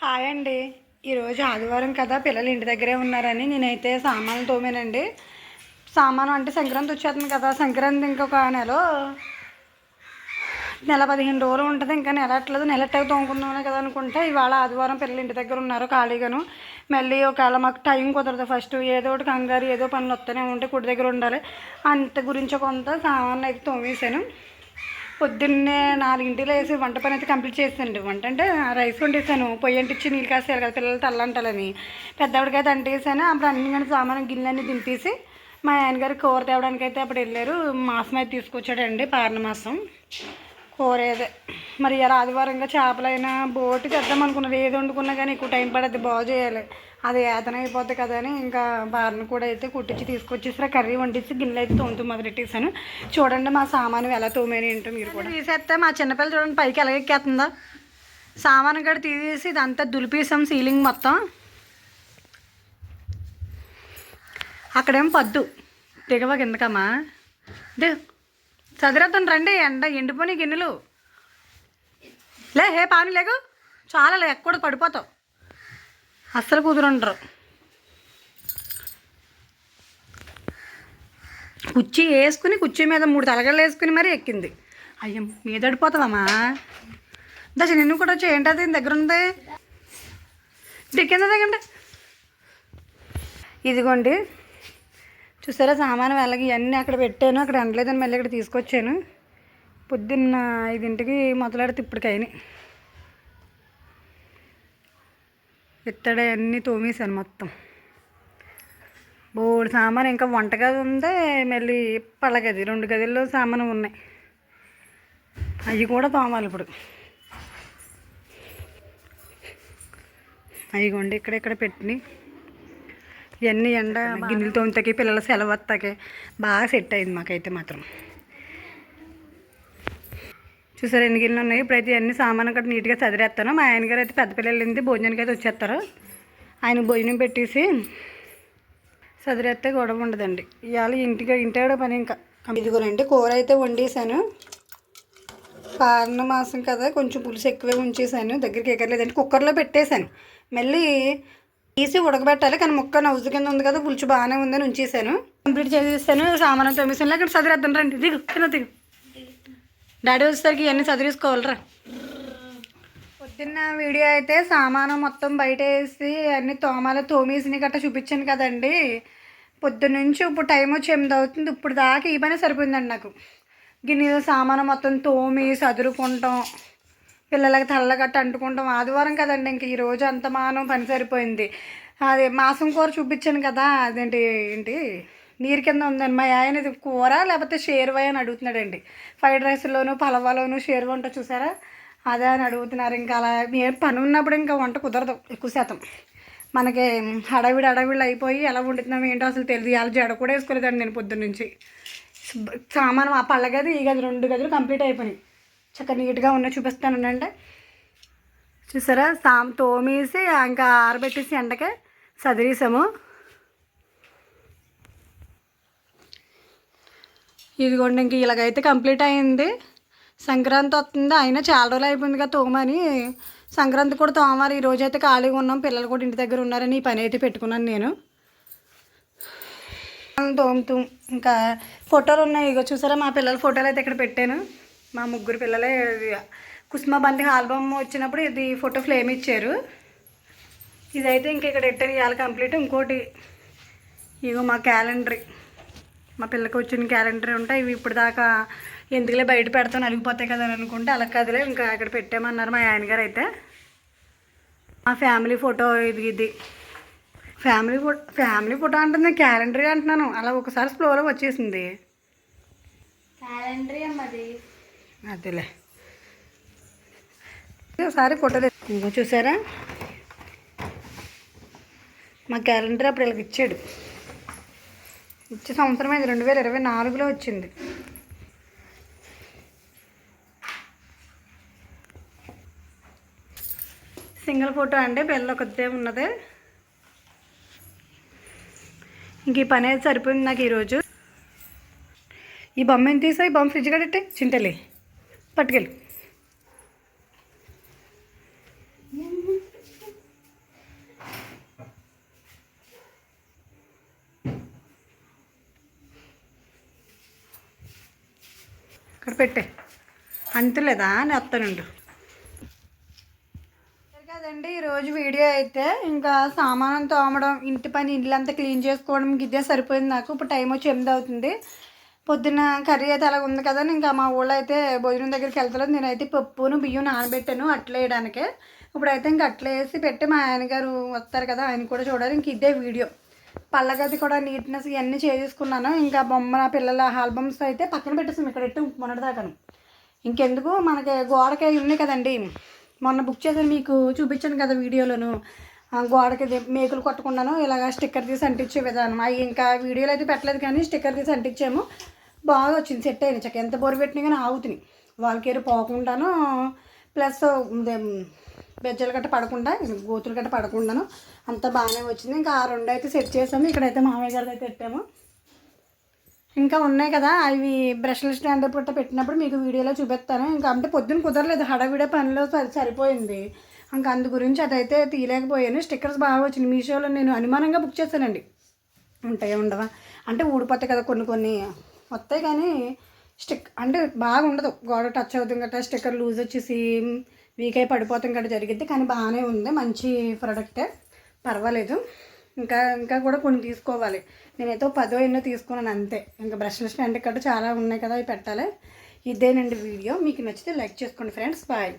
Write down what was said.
Hi అండి. ఈరోజు ఆదివారం కదా పిల్లలు ఇంటి దగ్గరే ఉన్నారని నేనైతే సామాన్లు తోమానండి. సామాను అంటే సంక్రాంతి వచ్చేస్తుంది కదా. సంక్రాంతి ఇంకొక నెల నెల పదిహేను రోజులు ఉంటుంది. ఇంకా నెల అట్లేదు. నెల ఎట్టగా తోముకుందామనే కదా అనుకుంటే ఇవాళ ఆదివారం పిల్లలు ఇంటి దగ్గర ఉన్నారు ఖాళీగాను. మళ్ళీ ఒకవేళ మాకు టైం కుదరదు. ఫస్ట్ ఏదో ఒకటి కంగారు ఏదో పనులు వస్తూనే ఉంటే కుడి దగ్గర ఉండాలి. అంత గురించి కొంత సామాన్ అయితే తోమేశాను. పొద్దున్నే నాలుగింటిలో వేసి వంట పని అయితే కంప్లీట్ చేసానండి వంట అంటే రైస్ వండేసాను పొయ్యి అంటించి నీళ్ళు కాసేయాలి కదా పిల్లలు తల్లంటాలని పెద్దవాడికైతే అంటేసాను అప్పుడు అన్ని కానీ సామాన్ గిన్నెలన్నీ దింపేసి మా ఆయనగారు కూర తేవడానికి అయితే అప్పుడు వెళ్ళారు. మాసం అయితే తీసుకొచ్చాడండి పారణ మాసం కూర ఏదే. మరి ఇలా ఆదివారంగా చేపలైనా బోటి తెద్దాం అనుకున్నది. ఏది వండుకున్నా కానీ ఎక్కువ టైం పడద్ది బాగు చేయాలి. అది ఏదనైపోద్ది కదా అని ఇంకా బార్ని కూడా అయితే కుట్టించి తీసుకొచ్చేసి కర్రీ వండించి గిన్నెలు అయితే తోముతూ మొదలెట్టేసాను చూడండి మా సామాను ఎలా తోమేని ఏంటో మీరు కూడా. తీసేస్తే మా చిన్నపిల్ల చూడండి పైకి ఎలా ఎక్కేస్తుందా. సామాను కూడా తీసేసి ఇదంతా దులిపేసాం సీలింగ్ మొత్తం. అక్కడేం పద్దు. దిగవ కిందకమ్మా. దే చదిరేద్దాం రండి ఎండ ఎండిపోని గిన్నెలు. లే హే పాను లేకు చాలా లే ఎక్కడ పడిపోతావు. అస్సలు కుదురుండరు. కుర్చీ వేసుకుని కుర్చీ మీద మూడు తలగళ్ళు వేసుకుని మరీ ఎక్కింది. అయ్యం మీద పడిపోతావమ్మా దశ నిన్ను కూడా ఏంటి అది దగ్గర ఉంది? దిక్కింద దగ్గండి ఇదిగోండి. చూసారా సామాను వెళ్ళకి ఇవన్నీ అక్కడ పెట్టాను అక్కడ ఎండలేదని మళ్ళీ ఇక్కడ తీసుకొచ్చాను. పొద్దున్న ఐదింటికి మొదలెడితే ఇప్పటికైనా ఇత్తడి అన్నీ తోమేశాను మొత్తం. బోడు సామాను ఇంకా వంటగది ఉంది మళ్ళీ పళ్ళగది రెండు గదుల్లో సామాను ఉన్నాయి. అవి కూడా తోమాలి ఇప్పుడు. అయ్యిగోండి ఇక్కడ ఇక్కడ పెట్టినాయి ఇవన్నీ ఎండ గిన్నెలు తోముతాకి పిల్లల సెలవు వస్తాకి బాగా సెట్ అయింది మాకైతే మాత్రం. చూసారు ఎన్ని గిన్నెలు ఉన్నాయి? ఇప్పుడైతే అన్ని సామాన్ కూడా నీట్గా చదిరేస్తాను మా ఆయన గారు అయితే పెద్ద పిల్లలు వెళ్ళింది భోజనానికి అయితే వచ్చేస్తారు. ఆయన భోజనం పెట్టేసి చదిరేస్తే గొడవ ఉండదండి. ఇవాళ ఇంటికి ఇంటి పని ఇంకా. ఇదిగోనండి కూర అయితే వండేసాను పాలన మాసం కదా కొంచెం పులుసు ఎక్కువే ఉంచేసాను దగ్గరికి ఎగరలేదండి కుక్కర్లో పెట్టేశాను. మళ్ళీ తీసి ఉడకబెట్టాలి కానీ ముక్క నవ్వు కింద ఉంది కదా పులుసు బాగానే ఉందని ఉంచేసాను కంప్లీట్ చేసేసాను సామానం తొమ్మిసాను ఇక్కడ చదివేద్దాం రండి. దిగు కింద దిగు. డాడీ వచ్చేసరికి ఇవన్నీ చదివేసుకోవాలరా. పొద్దున్న వీడియో అయితే సామాను మొత్తం బయట వేసి అన్ని తోమాలు తోమేసినవి గట్రా చూపించాను కదండి. పొద్దున్నుంచి ఇప్పుడు టైం వచ్చి ఎనిమిది అవుతుంది ఇప్పుడు దాకా ఈ పని సరిపోయిందండి నాకు. గిన్నె సామాను మొత్తం తోమి చదురుకుంటాం పిల్లలకి తల్లగట్ట అంటుకుంటాం. ఆదివారం కదండి ఇంక ఈరోజు అంత మానం పని సరిపోయింది. అదే మాసం కూర చూపించాను కదా అదేంటి ఏంటి? నీరు కింద ఉందండి మా ఆయన ఇది కూర లేకపోతే షేర్వా అని అడుగుతున్నాడండి. ఫ్రైడ్ రైస్లోను పలవాలోను షేర్వా వంట చూసారా? అదే అని అడుగుతున్నారు. ఇంకా అలా ఏ పని ఉన్నప్పుడు ఇంకా వంట కుదరదు ఎక్కువ శాతం. మనకి హడావిడి హడావిడి అయిపోయి ఎలా వండుతున్నాం ఏంటో అసలు తెలియదు. వాళ్ళ జడ కూడా వేసుకోలేదండి నేను పొద్దున్న నుంచి. సామాను ఆ పళ్ళ గది ఈ గది రెండు గదులు కంప్లీట్ అయిపోయినాయి. చక్కగా నీట్గా ఉన్న చూపిస్తాను అంటే చూసారా? సామ్ తోమేసి ఇంకా ఆరబెట్టేసి ఎండకే సదిరేసాము. ఇదిగోండి ఇంక ఇలాగైతే కంప్లీట్ అయింది. సంక్రాంతి వస్తుంది అయినా చాలా రోజులు అయిపోయింది కదా తోమని. సంక్రాంతి కూడా తోమాలి ఈ రోజు అయితే ఖాళీగా ఉన్నాం పిల్లలు కూడా ఇంటి దగ్గర ఉన్నారని ఈ పని అయితే పెట్టుకున్నాను నేను. తోముతూ ఇంకా ఫోటోలు ఉన్నాయి ఇగో చూసారా మా పిల్లల ఫోటోలు అయితే ఇక్కడ పెట్టాను. మా ముగ్గురు పిల్లలే ఇది బంతి ఆల్బమ్ వచ్చినప్పుడు ఇది ఫోటో ఫ్లేమ్ ఇచ్చారు. ఇదైతే ఇంక ఇక్కడ ఎట్టని ఇవాళ కంప్లీట్ ఇంకోటి ఇగో మా క్యాలెండర్. మా పిల్లకి వచ్చిన క్యాలెండర్ ఉంటాయి ఇవి ఇప్పుడు దాకా ఎందుకులే బయట పెడతాను అలిగిపోతాయి కదా అని అనుకుంటే అలా కదిలే ఇంకా ఇక్కడ పెట్టామన్నారు మా ఆయన గారు అయితే. మా ఫ్యామిలీ ఫోటో ఇది ఇది. ఫ్యామిలీ ఫోటో ఫ్యామిలీ ఫోటో అంటే క్యాలెండర్ అంటున్నాను. అలా ఒకసారి స్లోలో వచ్చేసింది. క్యాలెండర్ అమ్మది అదేలే. ఒకసారి ఫోటో ఇంకో చూసారా? మా క్యాలెండర్ అప్పుడు వీళ్ళకి ఇచ్చాడు. ఇచ్చే సంవత్సరం అయింది. రెండు వేల ఇరవై నాలుగులో వచ్చింది. సింగిల్ ఫోటో అండి. పిల్లలు ఒకదే ఉన్నది. ఇంక ఈ పని అయితే సరిపోయింది నాకు ఈరోజు. ఈ బొమ్మ ఏం తీసా ఈ బొమ్మ ఫ్రిడ్జ్ కట్టెట్టే చింతలే. పట్టుకెళ్ళు. ఇక్కడ పెట్టే. అంతలేదా అని వస్తానుండు కదండి ఈరోజు వీడియో అయితే ఇంకా సామానం తోమడం ఇంటి పని ఇల్లంతా క్లీన్ చేసుకోవడం ఇదే సరిపోయింది నాకు. ఇప్పుడు టైం వచ్చి ఎనిమిది అవుతుంది. పొద్దున్న కర్రీ అయితే అలా ఉంది కదా ఇంకా మా ఊళ్ళో అయితే భోజనం దగ్గరికి వెళ్తలేదు. నేనైతే పప్పును బియ్యం నానబెట్టాను అట్లేయడానికే ఇప్పుడైతే ఇంక అట్లేసి వేసి పెట్టి మా ఆయన గారు వస్తారు కదా ఆయన కూడా చూడాలి. ఇంక ఇదే వీడియో. పళ్ళగది కూడా నీట్నెస్ ఇవన్నీ చేసుకున్నాను ఇంకా బొమ్మ పిల్లల ఆల్బమ్స్ అయితే పక్కన పెట్టేసాం ఇక్కడ ఎట్టు మొన్నటిదాకాను. ఇంకెందుకు? మనకి గోడకి అవి ఉన్నాయి కదండి. మొన్న బుక్ చేసాను మీకు చూపించాను కదా వీడియోలోను. ఆ గోడకి మేకులు కొట్టకుండాను ఇలాగ స్టిక్కర్ తీసి అంటించే విధానం. అవి ఇంకా వీడియోలు అయితే పెట్టలేదు కానీ స్టిక్కర్ తీసి అంటించాము. బాగా వచ్చింది సెట్ అయింది చక్క ఎంత బోరు పెట్టినా కానీ ఆగుతున్నాయి. వాళ్ళకేరు పోకుండాను ప్లస్ బెజ్జలు గట్ట పడకుండా గోతులు గట్ట పడకుండాను అంత బాగానే వచ్చింది. ఇంకా ఆ రెండు అయితే సెట్ చేసాము. ఇక్కడైతే మామయ్య గారిది అయితే పెట్టాము. ఇంకా ఉన్నాయి కదా అవి బ్రష్ల స్టాండ్ పుట్ట పెట్టినప్పుడు మీకు వీడియోలో చూపిస్తాను. ఇంకా అంటే పొద్దున్న కుదరలేదు హడావిడే పనిలో సరి సరిపోయింది. ఇంకా అందు గురించి అదైతే తీయలేకపోయాను. స్టిక్కర్స్ బాగా వచ్చినాయి. మీషోలో నేను అనుమానంగా బుక్ చేశానండి. ఉంటాయి ఉండవా? అంటే ఊడిపోతాయి కదా కొన్ని కొన్ని. వస్తాయి కానీ స్టిక్ అంటే బాగా ఉండదు గోడ టచ్ అవుతుంది గట్రా స్టిక్కర్ లూజ్ వచ్చేసి వీక్ అయి పడిపోతాం గట్రా జరిగింది కానీ బాగానే ఉంది. మంచి ప్రోడక్టే. పర్వాలేదు. ఇంకా ఇంకా కూడా కొన్ని తీసుకోవాలి. నేనైతే పదో ఎన్నో తీసుకున్నాను అంతే. ఇంకా బ్రష్ల స్టాండ్ కట్ట చాలా ఉన్నాయి కదా అవి పెట్టాలి. ఇదేనండి వీడియో. మీకు నచ్చితే లైక్ చేసుకోండి ఫ్రెండ్స్. బాయ్.